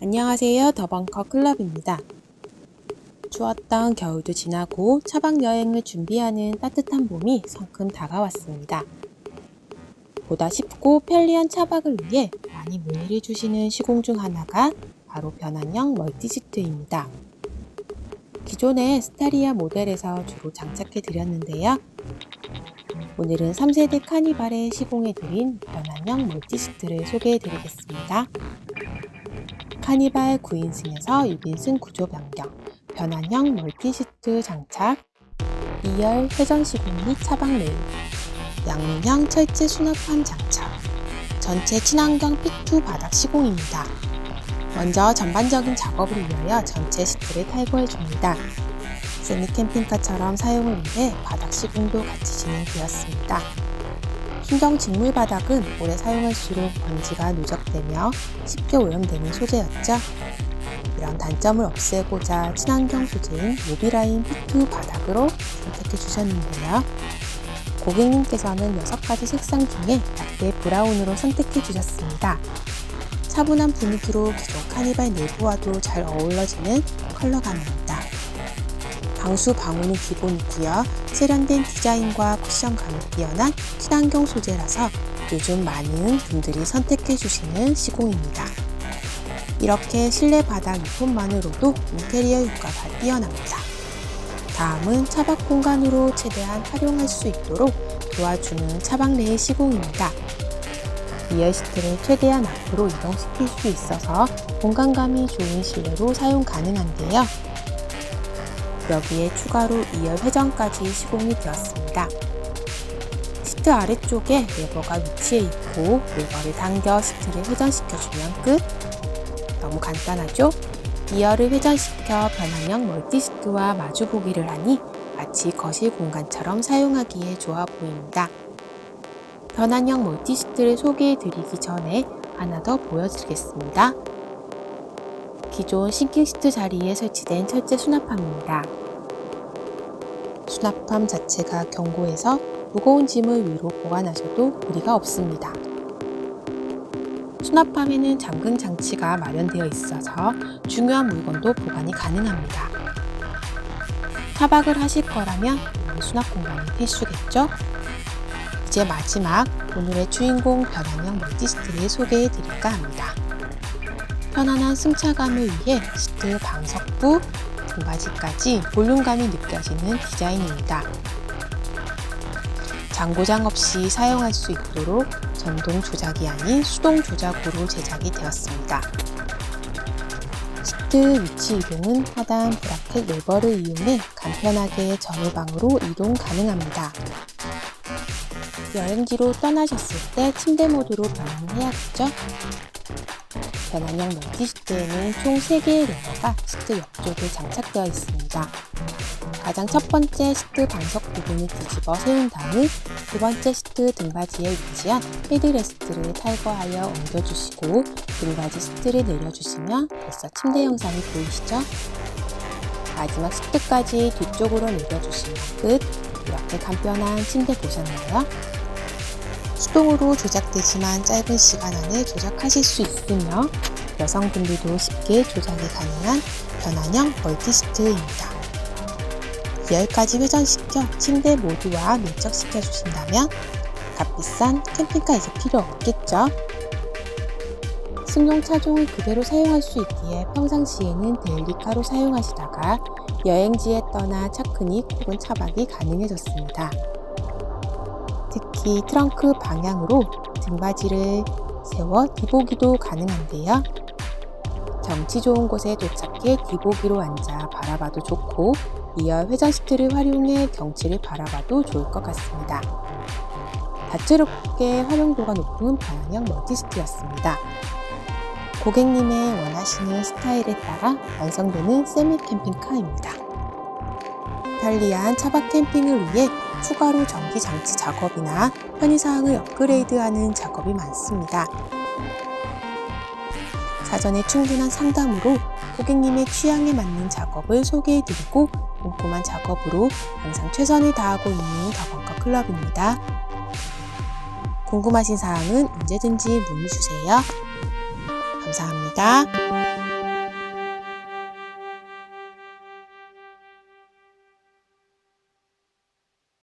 안녕하세요. 더벙커 클럽입니다. 추웠던 겨울도 지나고 차박 여행을 준비하는 따뜻한 봄이 성큼 다가왔습니다. 보다 쉽고 편리한 차박을 위해 많이 문의를 주시는 시공 중 하나가 바로 변환형 멀티시트입니다. 기존의 스타리아 모델에서 주로 장착해 드렸는데요. 오늘은 3세대 카니발에 시공해 드린 변환형 멀티시트를 소개해 드리겠습니다. 카니발 9인승에서 6인승 구조 변경, 변환형 멀티시트 장착, 2열 회전 시공 및 차박 레일, 양문형 철제 수납함 장착, 전체 친환경 P2 바닥 시공입니다. 먼저 전반적인 작업을 위하여 전체 시트를 탈거해 줍니다. 세미 캠핑카처럼 사용을 위해 바닥 시공도 같이 진행되었습니다. 순정 직물 바닥은 오래 사용할수록 먼지가 누적되며 쉽게 오염되는 소재였죠. 이런 단점을 없애고자 친환경 소재인 모비라인 P2 바닥으로 선택해 주셨는데요. 고객님께서는 6가지 색상 중에 라떼 브라운으로 선택해 주셨습니다. 차분한 분위기로 기존 카니발 내부와도 잘 어우러지는 컬러감입니다. 방수 방호는 기본이고요. 세련된 디자인과 쿠션감이 뛰어난 친환경 소재라서 요즘 많은 분들이 선택해 주시는 시공입니다. 이렇게 실내 바닥 유품만으로도 인테리어 효과가 뛰어납니다. 다음은 차박 공간으로 최대한 활용할 수 있도록 도와주는 차박 레일 시공입니다. 리얼 시트를 최대한 앞으로 이동시킬 수 있어서 공간감이 좋은 실내로 사용 가능한데요. 여기에 추가로 2열 회전까지 시공이 되었습니다. 시트 아래쪽에 레버가 위치해 있고 레버를 당겨 시트를 회전시켜주면 끝. 너무 간단하죠? 2열을 회전시켜 변환형 멀티시트와 마주보기를 하니 마치 거실 공간처럼 사용하기에 좋아 보입니다. 변환형 멀티시트를 소개해 드리기 전에 하나 더 보여드리겠습니다. 기존 싱킹 시트 자리에 설치된 철제 수납함입니다. 수납함 자체가 견고해서 무거운 짐을 위로 보관하셔도 무리가 없습니다. 수납함에는 잠금 장치가 마련되어 있어서 중요한 물건도 보관이 가능합니다. 타박을 하실 거라면 수납 공간이 필수겠죠? 이제 마지막 오늘의 주인공 변환형 멀티시트를 소개해 드릴까 합니다. 편안한 승차감을 위해 시트 방석부, 등받이까지 볼륨감이 느껴지는 디자인입니다. 장고장 없이 사용할 수 있도록 전동 조작이 아닌 수동 조작으로 제작이 되었습니다. 시트 위치 이동은 하단 브라켓 레버를 이용해 간편하게 전후방으로 이동 가능합니다. 여행지로 떠나셨을 때 침대 모드로 변환을 해야겠죠? 변환형 멀티 시트에는 총 3개의 레버가 시트 옆쪽에 장착되어 있습니다. 가장 첫 번째 시트 방석 부분을 뒤집어 세운 다음 두 번째 시트 등받이에 위치한 헤드레스트를 탈거하여 옮겨주시고 등받이 시트를 내려주시면 벌써 침대 형상이 보이시죠? 마지막 시트까지 뒤쪽으로 내려주시면 끝! 이렇게 간편한 침대 보셨나요? 수동으로 조작되지만 짧은 시간 안에 조작하실 수 있으며 여성분들도 쉽게 조작이 가능한 변환형 멀티시트입니다. 2열까지 회전시켜 침대 모두와 밀착시켜 주신다면 값비싼 캠핑카에서 필요 없겠죠? 승용 차종을 그대로 사용할 수 있기에 평상시에는 데일리카로 사용하시다가 여행지에 떠나 차크닉 혹은 차박이 가능해졌습니다. 특히 트렁크 방향으로 등받이를 세워 뒤보기도 가능한데요. 경치 좋은 곳에 도착해 뒤보기로 앉아 바라봐도 좋고 2열 회전 시트를 활용해 경치를 바라봐도 좋을 것 같습니다. 다채롭게 활용도가 높은 방향형 멀티시트였습니다. 고객님의 원하시는 스타일에 따라 완성되는 세미 캠핑카입니다. 편리한 차박 캠핑을 위해 추가로 전기 장치 작업이나 편의사항을 업그레이드하는 작업이 많습니다. 사전에 충분한 상담으로 고객님의 취향에 맞는 작업을 소개해드리고 꼼꼼한 작업으로 항상 최선을 다하고 있는 더벙커 클럽입니다. 궁금하신 사항은 언제든지 문의 주세요. 감사합니다.